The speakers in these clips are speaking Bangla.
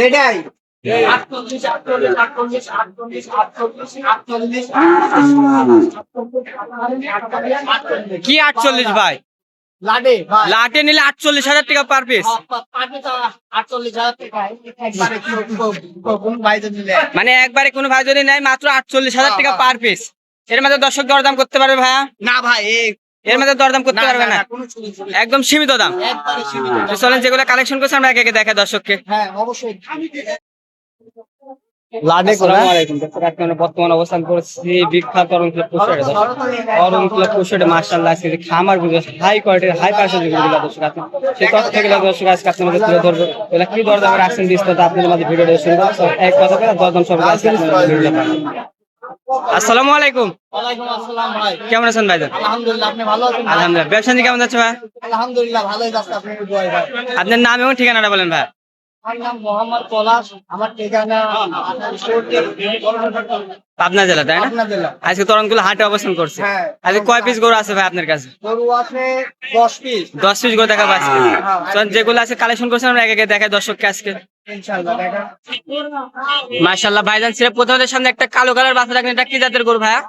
এটাই আটচল্লিশ আটচল্লিশ আটচল্লিশ আটচল্লিশ আটচল্লিশ আটচল্লিশ আটচল্লিশ। কি আটচল্লিশ ভাই? লাটে নিলে আটচল্লিশ হাজার টাকা পার পিস মানে একবারে কোনো ভাই যদি নেয় মাত্র আটচল্লিশ হাজার টাকা পার পিস এর মধ্যে দর্শক দরদাম করতে পারবে ভাইয়া? না ভাই এর মধ্যে দরদাম করতে পারবে না একদম সীমিত দাম। একবারে সীমিত তো চলেন যেগুলো কালেকশন করছে আমরা একে একে দেখে দর্শককে। হ্যাঁ অবশ্যই। লাডে আসসালামু আলাইকুম। দর্শক আজকে আমরা বর্তমান অবস্থান করছি বিখ্যাত অরুণ ক্লাব কুশারে অরুণ ক্লাব কুশারে মার্শাল্লাহ আজকে খামার হাই কোয়ালিটির হাই পার্সেন্ট যেগুলো দর্শক আছে সেই তথ্য থেকে দর্শক আজকে আপনার তুলে ধরবো। এগুলো কি দরদাম রাখছেন বিস্তারিত আপনাদের মধ্যে ভিডিওটা শুরু করব এক কথা করে দরদাম সব আজকে আপনাদের ভিডিওটা পাবেন। আসসালামু আলাইকুম। ওয়ালাইকুম আসসালাম ভাই। কেমন আছেন ভাইজান আলহামদুলিল্লাহ আপনি ভালো আছেন ভাই? আলহামদুলিল্লাহ। ব্যবসা নিয়ে কেমন যাচ্ছে ভাই? আলহামদুলিল্লাহ ভালোই যাচ্ছে। আপনার ভাই? আপনার নাম এবং ঠিকানাটা বলেন ভাই। আমার নাম মোহাম্মদ পলাশ। আমার ঠিকানা পাবনা জেলা তাই না? আপনার আজকে তরণগুলো হাটে অবস্থান করছে। হ্যাঁ। আজকে কয় পিস গরু আছে ভাই আপনার কাছে? গরু আছে দশ পিস দশ পিস গরু দেখা পাচ্ছি হ্যাঁ। যেগুলো আছে কালেকশন করছেন আমরা এক একে দেখাই দর্শককে আজকে। মাশাল্লাহ ভাইজান ছিল প্রথমে সামনে একটা কালো কালার বাচ্চা রাখেন এটা কি জাতের গরু ভাইয়া?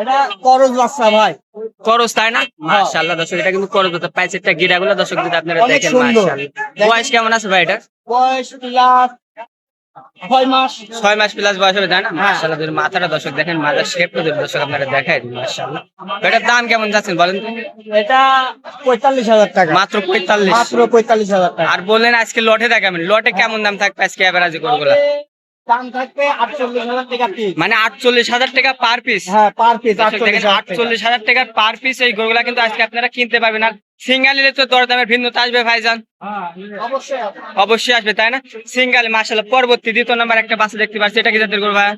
এটা করজ বাচ্চা ভাই। করস তাই না? মাশাল্লাহ দর্শক এটা কিন্তু করস বাচ্চা একটা গিরা গুলো দর্শক যদি আপনারা দেখেন। মাশাল্লাহ বয়স কেমন আছে ভাই এটা? বয়স ছয় মাস? ছয় মাস প্লাস বয়স হবে তাই না হ্যাঁ। যদি মাথাটা দর্শক দেখেন মাথার শেপটা যদি দর্শক আপনারা দেখাই দিন মাশাল্লাহ এটার দাম কেমন যাচ্ছেন বলেন তো? এটা পঁয়তাল্লিশ হাজার টাকা। মাত্র পঁয়তাল্লিশ। মাত্র পঁয়তাল্লিশ হাজার টাকা। আর বললেন আজকে লটে দেখাবেন লটে কেমন দাম থাকবে আজকে দাম থাকবে আটচল্লিশ হাজার টাকা পিস মানে আটচল্লিশ হাজার টাকা পার পিস হ্যাঁ পার পিস আটচল্লিশ হাজার টাকার পার পিস এই গরুগুলা কিন্তু আজকে আপনারা কিনতে পারবেন। আর সিঙ্গাল নিলে তো দরদামের ভিন্নতা আসবে ভাইজান। অবশ্যই আসবে। তাই না? সিঙ্গাল মাসাল্লাহ পরবর্তী দ্বিতীয় নাম্বার একটা বাসে দেখতে পাচ্ছি। এটা কি জাতের গরু ভাই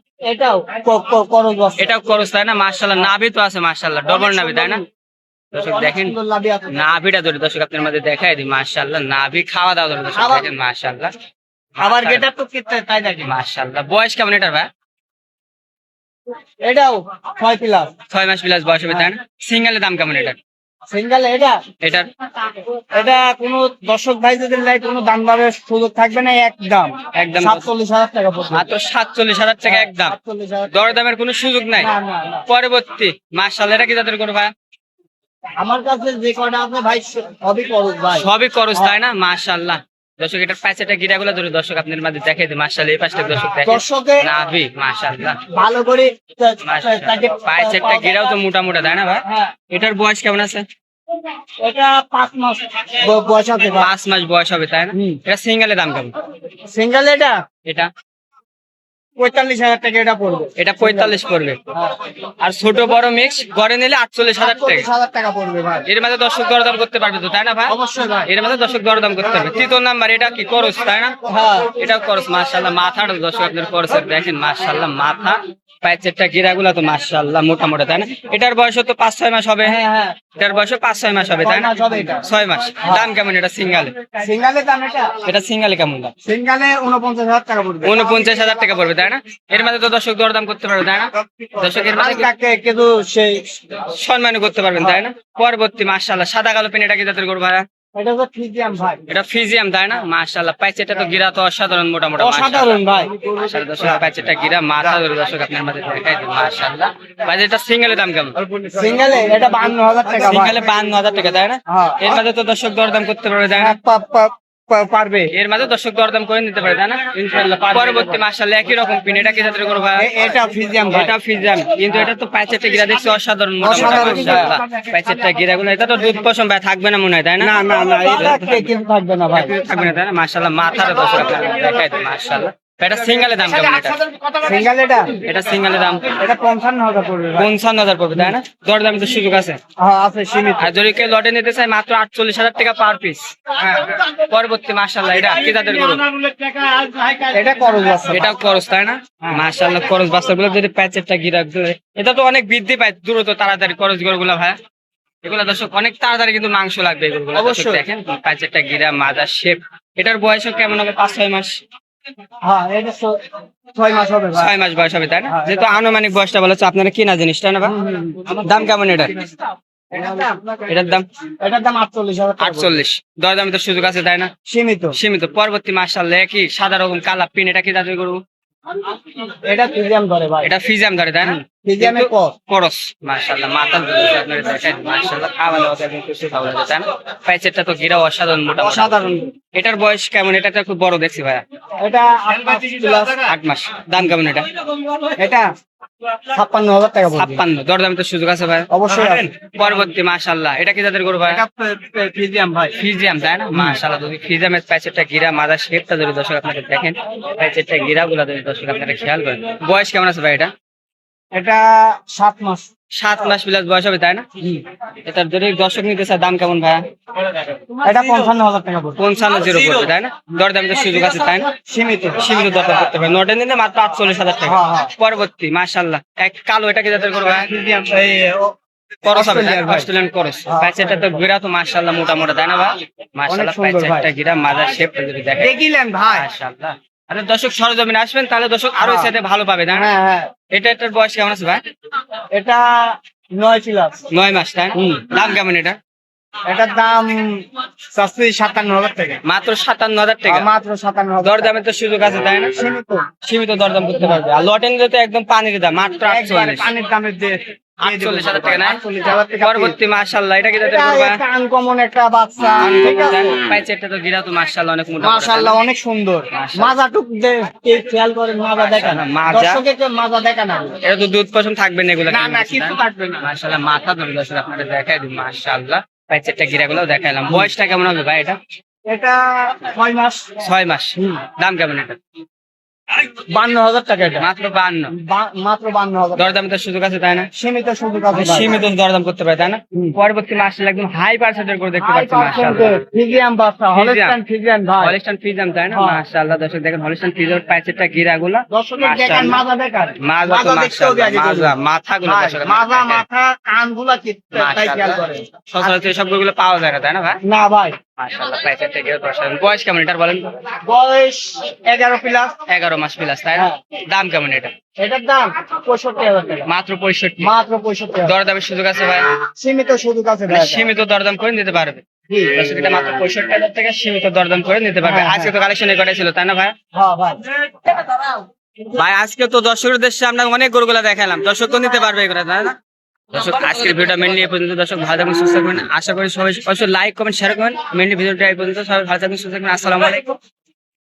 এটাও করস তাই না? মাসাল্লাহ নাভি তো আছে মাসাল্লাহ ডবল নাভি তাই না? দর্শক দেখেন। নাভিটা ধরে দর্শক আপনার মধ্যে দেখাই দিই মাসাল্লাহ নাভি খাওয়া দাওয়া ধরে দর্শক দেখেন মাসাল্লাহ আবার গেটা তো কিনতে তাই নাকি? মাসাল্লাহ বয়স কেমন এটার ভাই? এটাও ছয় প্লাস। ছয় মাস প্লাস বয়স হবে তাই সিঙ্গেলের দাম কেমন এটার? সিঙ্গেল এটা? এটার? এটা কোনো দর্শক ভাই যদি লাই কোনো দাম দামের সুযোগ থাকবে না একদম। একদম। সাতচল্লিশ হাজার টাকা পড়বে। মাত্র সাতচল্লিশ হাজার টাকা একদম। সাতচল্লিশ হাজার। দরদামের কোনো সুযোগ নাই? পরবর্তী মাসাল্লাহ এটা কি জাতের গরু ভাই? আমার কাছে যে কটা আছে ভাই সবই করুক ভাই। সবই তাই না? মাশাল্লাহ দর্শক এটার পাঁচটা গিরাগুলো ধরে দর্শক আপনার মাঝে দেখাই দিই। মার্শাল এই পাঁচটা দর্শক দেখে দর্শকে নাভি মাশাআল্লাহ। ভালো করে পাঁচটা গিরাও তো মোটা মোটা তাই না ভাই? হ্যাঁ। এটার বয়স কেমন আছে? এটা পাঁচ মাস। বয়স হবে পাঁচ মাস বয়স হবে তাই না। এটা সিঙ্গেলের দাম কেমন? সিঙ্গেল এটা? এটা? পঁয়তাল্লিশ হাজার টাকা এটা পড়বে। এটা পঁয়তাল্লিশ পড়বে। হ্যাঁ। আর ছোট বড় মিক্স গড়ে নিলে আটচল্লিশ হাজার টাকা। হাজার টাকা পড়বে ভাই। এর মাঝে দর্শক দরদাম করতে পারবে তো তাই না ভাই? অবশ্যই ভাই। এর মাঝে দর্শক দরদাম করতে পারবে। তৃতীয় নাম্বার এটা কি করস তাই না? হ্যাঁ। এটা করস মাশাল্লাহ মাথা দর্শক আপনার করসের দেখেন মাশাল্লাহ মাথা। পায়ের গিরাগুলা তো মাশাল্লাহ মোটা মোটা তাই না? এটার বয়স তো পাঁচ ছয় মাস হবে। হ্যাঁ হ্যাঁ। এটার বয়স পাঁচ ছয় মাস হবে তাই না? ছয় মাস। মাস দাম কেমন এটা সিঙ্গালে? সিঙ্গালের দাম এটা? এটা সিঙ্গালে কেমন দাম? সিঙ্গালে উনপঞ্চাশ হাজার টাকা পড়বে। উনপঞ্চাশ হাজার টাকা পড়বে তাই না? এর মাঝে তো দর্শক দরদাম করতে পারবে তাই না? দর্শকের মাঝে কিন্তু সেই সম্মানও করতে পারবেন তাই না? পরবর্তী মাশাল্লাহ সাদা কালো পেন এটা কি জাতের করব ভাড়া এটা তো ফিজিয়াম ভাই। এটা ফিজিয়াম তাই না? মাশাল্লাহ পাইচেটা তো গিরা তো অসাধারণ মোটা মোটা অসাধারণ ভাই। মাশাআল্লাহ দর্শক পাইচেটা গিরা মাথা ধরে দর্শক আপনার মাঝে দেখাই দিন মাশাল্লাহ ভাই এটা সিঙ্গেলের দাম কেমন? সিঙ্গেলে এটা বান্ন হাজার টাকা সিঙ্গেলে টাকা তাই না? হ্যাঁ। এর তো দর্শক দরদাম করতে পারবে তাই না? পা- পারবে। এর মাঝে দর্শক দরদাম করে নিতে পারে তাই না? ইনশাআল্লাহ পরবর্তী মাশাল্লাহ একই রকম পিন এটা কি জাতের এটা ফিজিয়াম ভাই। এটা কিন্তু এটা তো প্যাচেটটা গিরা দেখছি অসাধারণ। মাশাআল্লাহ। প্যাচেটটা গিরা গুলো এটা তো দুধ পশম ভাই থাকবে না মনে হয় তাই না? না না না এটা থাকবে না। ভাই। থাকবে না তাই না? মাশাআল্লাহ মাথার দর্শক দেখাই মাশাআল্লাহ। এটা সিঙ্গেলের দাম কেমন এটা? সিঙ্গেল এটা এটা সিঙ্গেলের দাম। এটা পঞ্চান্ন হাজার পড়বে ভাই। পঞ্চান্ন হাজার পড়বে তাই না? দরদাম তো সুযোগ আছে। হ্যাঁ আছে সীমিত। আর যদি কেউ লটে নিতে চায় মাত্র আটচল্লিশ হাজার টাকা পার পিস পরবর্তী এটা কি তাদের গরু? এটা করজ আছে করস তাই না? গুলো যদি দিলে, এটা তো অনেক বৃদ্ধি পায় দ্রুত তাড়াতাড়ি করস গরু গুলা ভাই। এগুলা দর্শক অনেক তাড়াতাড়ি কিন্তু মাংস লাগবে এগুলো অবশ্যই। দেখেন প্যাচেটটা গিরা মাদার শেপ এটার বয়সও কেমন হবে? পাঁচ ছয় মাস? হ্যাঁ এটা ছয় মাস হবে ভাই। ছয় মাস বয়স হবে তাই না? হ্যাঁ, যেহেতু আনুমানিক বয়সটা বলেছে আপনারা কিনা জিনিসটা না। দাম কেমন এটা এটার দাম? এটার দাম? আটচল্লিশ দর দামে তো সুযোগ আছে তাই না? সীমিত। সীমিত। পরবর্তী মাসাল্লাহ কি সাদা রকম কালা পিন এটা কি দাবি করব এটা ফিজিয়াম ধরে ভাই। এটা ফিজিয়াম ধরে তাই না? ফিজিয়ামে করস মাশাআল্লাহ মাথা দুটো আপনার দেখেন মাশাআল্লাহ খাওয়া দাওয়া কিছু খাওয়া দাওয়া তাই না? প্যাচেটটা তো গিরা অসাধারণ মোটা। অসাধারণ। এটার বয়স কেমন? এটা তো খুব বড় দেখছি ভাইয়া। এটা আট মাস plus, আট মাস। দাম কেমন এটা? এটা ছাপ্পান্ন হাজার টাকা ছাপ্পান্ন দরদামে তো সুযোগ আছে ভাই। অবশ্যই। পরবর্তী এটা কি যাদের করব ভাই? ভাই। ফিজিয়াম তাই না? মাশাআল্লাহ যদি ফিজিয়ামের প্যাচেরটা গিরা মাদার শেপটা যদি দর্শক আপনারা দেখেন প্যাচেরটা গিরা গুলা যদি দর্শক আপনারা খেয়াল করেন। বয়স কেমন আছে ভাই এটা? এটা সাত মাস। সাত মাস প্লাস বয়স হবে তাই না? এটার যদি দর্শক নিতে চায় দাম কেমন ভাইয়া? এটা পঞ্চান্ন হাজার টাকা পঞ্চান্ন জিরো পড়বে তাই না? দরদাম তো সুযোগ আছে তাই না? সীমিত। সীমিত দরদাম করতে মাত্র আটচল্লিশ হাজার টাকা। হ্যাঁ, হ্যাঁ। পরবর্তী মাশাল্লাহ এক কালো এটাকে যাদের করবে করস হবে অস্ট্রেলিয়ান করস হ্যাঁ। প্যাচেটা তো গিরা তো মাশাল্লাহ মোটা মোটা তাই না ভাই? মাশাল্লাহ প্যাচেটা গিরা যদি দেখেন। দেখিলেন ভাই। মাশাল্লাহ আরে দর্শক সরজমিনে আসবেন তাহলে দর্শক আরও হ্যাঁ। সাথে ভালো পাবে না? হ্যাঁ হ্যাঁ। এটা এটার বয়স কেমন আছে ভাই? এটা নয় প্লাস নয় মাস তাই দাম কেমন এটা এটার দাম চাচ্ছি সাতান্ন হাজার টাকা। মাত্র সাতান্ন হাজার টাকা? মাত্র সাতান্ন হাজার দরদামের তো সুযোগ আছে তাই না? সীমিত। সীমিত দরদাম করতে পারবে। আর লটেন তো একদম পানির দাম মাত্র পানির দামের দিয়ে আটচল্লিশ হাজার টাকা না আটচল্লিশ হাজার টাকা পরবর্তী মাশাল্লাহ এটা কি আনকমন একটা বাচ্চা। তো গিরা তো মাশাল্লাহ অনেক মোটা মাশাআল্লাহ অনেক সুন্দর। মাজা টুক খেয়াল করেন মাজা দেখা না। দর্শকে মাজা দেখা না। এটা তো দুধ পশম থাকবে না এগুলো না না কিছু থাকবে না। মাশাল্লাহ মাথা ধরে দর্শক আপনাদের দেখাই দিই মাশাল্লাহ পাইছেটা গিরা গুলো দেখাইলাম। বয়সটা কেমন হবে ভাই এটা? এটা ছয় মাস। ছয় মাস। দাম কেমন এটা? বান্ন হাজার টাকা এটা। মাত্র বান্ন। মাত্র বান্ন হাজার দরদামে তো সুযোগ আছে তাই না? সীমিত সুযোগ আছে সীমিত দরদাম করতে পারে তাই না। পরবর্তী মাসে একদম হাই পার্সেন্টের করে দেখতে পাচ্ছি পার্সেন্টেজ ফিজিয়াম বাচ্চা হলস্টাইন ফিজিয়াম ভাই। হলিস্টান ফিজাম তাই না? হ্যাঁ। মাশাআল্লাহ দর্শক দেখেন হলিস্টান ফিজার পাইছেটা গিরা গুলা দর্শকের দেখেন মাশাআল্লাহ। মাজা দেখান মাজা তো মাশাআল্লাহ মাজা মাথা গুলো দর্শক মাজা মাথা কানগুলা কি তাই খেয়াল করে সচরাচর সবগুলো পাওয়া যায় না তাই না ভাই? না ভাই। মাশাআল্লাহ বয়স কেমন এটার বলেন? বয়স এগারো প্লাস এগারো মাস প্লাস তাই না? হ্যাঁ। দাম কেমন এটা? এটার দাম পঁয়ষট্টি হাজার টাকা। মাত্র পঁয়ষট্টি। মাত্র পঁয়ষট্টি হাজার। দরদামের সুযোগ আছে ভাই? সীমিত সুযোগ আছে মানে ভাই সীমিত দরদাম করে নিতে পারবে। এটা মাত্র পঁয়ষট্টি হাজার টাকা সীমিত দরদাম করে নিতে পারবে। হ্যাঁ, হ্যাঁ। আজকে তো কালেকশন করা ছিল তাই না ভাই? হ্যাঁ ভাই। ভাই আজকে তো দর্শকের উদ্দেশ্যে আমরা অনেক গরুগুলা দেখালাম। দর্শক তো নিতে পারবে এগুলো তাই না? দর্শক, আজকের ভিডিওটা মেনলি এই পর্যন্ত। দর্শক, ভালো থাকবেন, সুস্থ থাকবেন। আশা করি সবাই অবশ্যই লাইক কমেন্ট শেয়ার করবেন। মেনলি ভিডিওটা এই পর্যন্ত। সবাই ভালো থাকবেন, সুস্থ থাকবেন। আসসালামু আলাইকুম।